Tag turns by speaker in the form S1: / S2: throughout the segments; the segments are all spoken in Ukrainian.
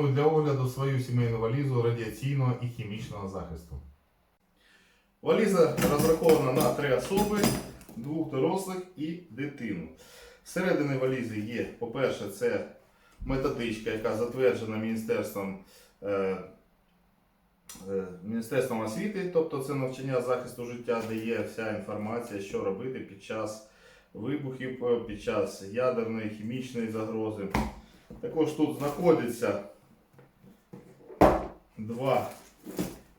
S1: пропоную для огляду свою сімейну валізу радіаційного і хімічного захисту. Валіза розрахована на три особи, двох дорослих і дитину. Всередині валізи є, по-перше, це методичка, яка затверджена Міністерством, е, е, Міністерством освіти, тобто це навчання захисту життя, де є вся інформація, що робити під час вибухів, під час ядерної, хімічної загрози. Також тут знаходиться два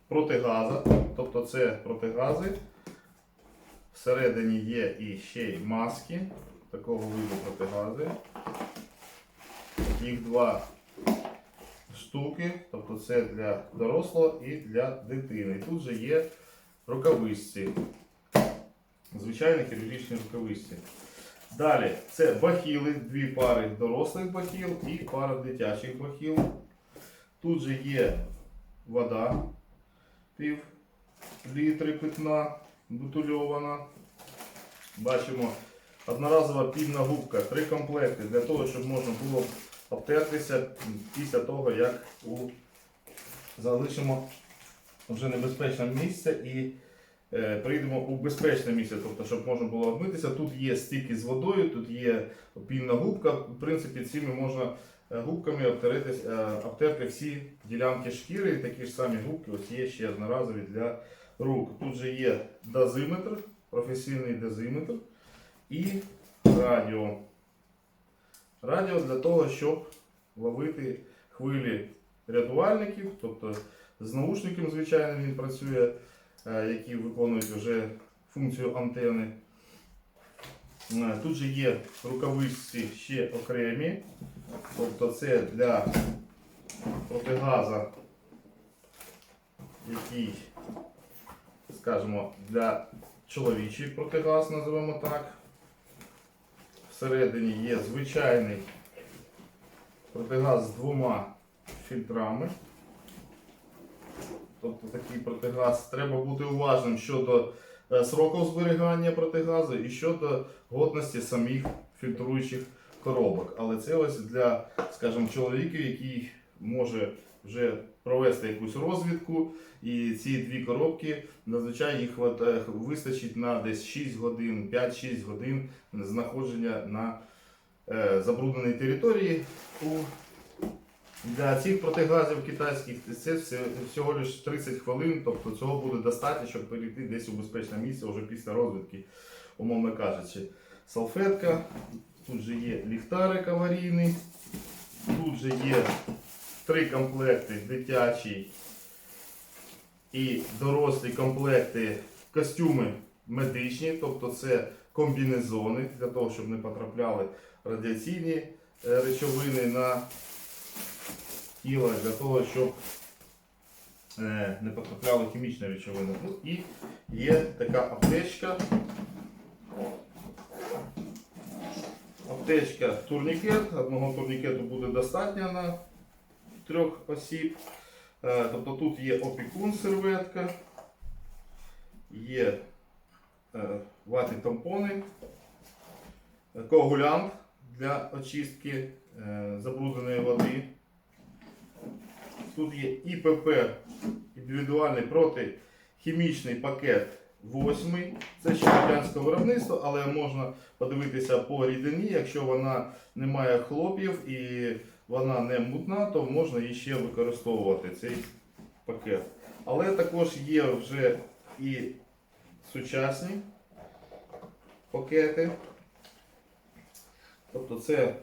S1: протигаза, тобто це протигази. Всередині є і ще й маски такого виду протигази. Їх два штуки, тобто це для дорослого і для дитини. Тут же є рукавичці. Звичайні хірургічні рукавичці. Далі це бахіли, дві пари дорослих бахіл і пара дитячих бахіл. Тут же є вода, пів літри питна, бутильована. Бачимо одноразова пінна губка, три комплекти для того, щоб можна було обтертися після того, як у... залишимо вже небезпечне місце і е, прийдемо у безпечне місце, тобто, щоб можна було обмитися. Тут є стільки з водою, тут є пінна губка. В принципі, цими можна губками обтеретись, е, обтерти всі ділянки шкіри. Такі ж самі губки ось є ще одноразові для рук. Тут же є дозиметр, професійний дозиметр і радіо. Радіо для того, щоб ловити хвилі рятувальників, тобто з наушником, звичайно, він працює, е, які виконують вже функцію антени. Е, Тут же є рукавичці ще окремі, тобто це для протигаза, який, скажімо, для чоловічий протигаз, називаємо так. Всередині є звичайний протигаз з двома фільтрами. Тобто такий протигаз. Треба бути уважним щодо е, сроків зберігання протигазу і щодо годності самих фільтруючих коробок. Але це ось для, скажімо, чоловіків, який може вже провести якусь розвідку, і ці дві коробки зазвичай їх вистачить на десь 6 годин, 5-6 годин знаходження на е, забрудненій території. Для цих протигазів китайських це всього лише 30 хвилин, тобто цього буде достатньо, щоб перейти десь у безпечне місце вже після розвідки, умовно кажучи. Салфетка, тут же є ліхтарик аварійний, тут же є три комплекти дитячий і дорослі комплекти, костюми медичні, тобто це комбінезони для того, щоб не потрапляли радіаційні е, речовини на тіла для того, щоб е, не потрапляли хімічні речовини. Ну, і є така аптечка. Аптечка турнікет. Одного турнікету буде достатньо на трьох осіб. Е, Тобто тут є опікун серветка, є е, ватні тампони, коагулянт для очистки е, забрудненої води. Тут є ІПП, індивідуальний протихімічний пакет 8. Це ще радянського виробництва, але можна подивитися по рідині. Якщо вона не має хлопів і вона не мутна, то можна її ще використовувати цей пакет. Але також є вже і сучасні пакети. Тобто це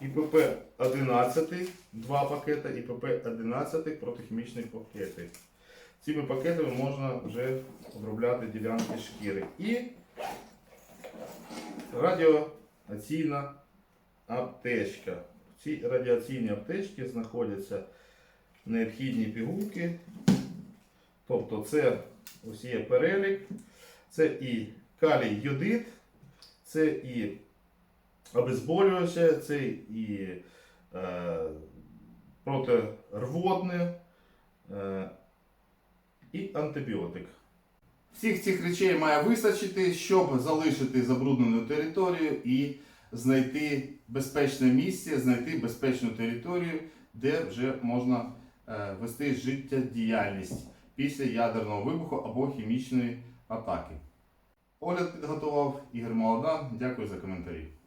S1: ІПП 11, два пакети, ІПП 11 протихімічні пакети. Цими пакетами можна вже обробляти ділянки шкіри. І радіаційна аптечка. В цій радіаційній аптечці знаходяться необхідні пігулки. Тобто це ось є перелік, це і калій йодид, це і обезболююче, це і е, протирвотне е, і антибіотик. Всіх цих речей має вистачити, щоб залишити забруднену територію і знайти безпечне місце, знайти безпечну територію, де вже можна е, вести життєдіяльність після ядерного вибуху або хімічної атаки. Огляд підготував Ігор Молодан. Дякую за коментарі.